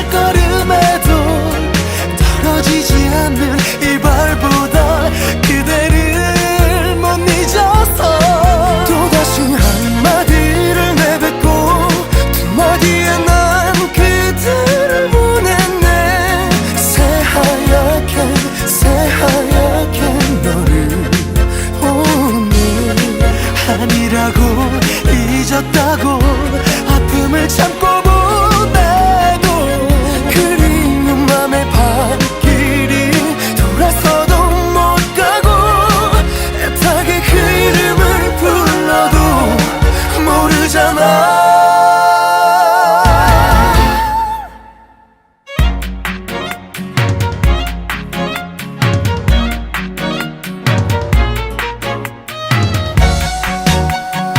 발걸음에도 떨어지지 않는 이발보다 그대를 못 잊어서 또다시 한마디를 내뱉고 두 마디에 난 그대를 보냈네. 새하얗게 새하얗게 너를 오늘 아니라고 잊었다고 summer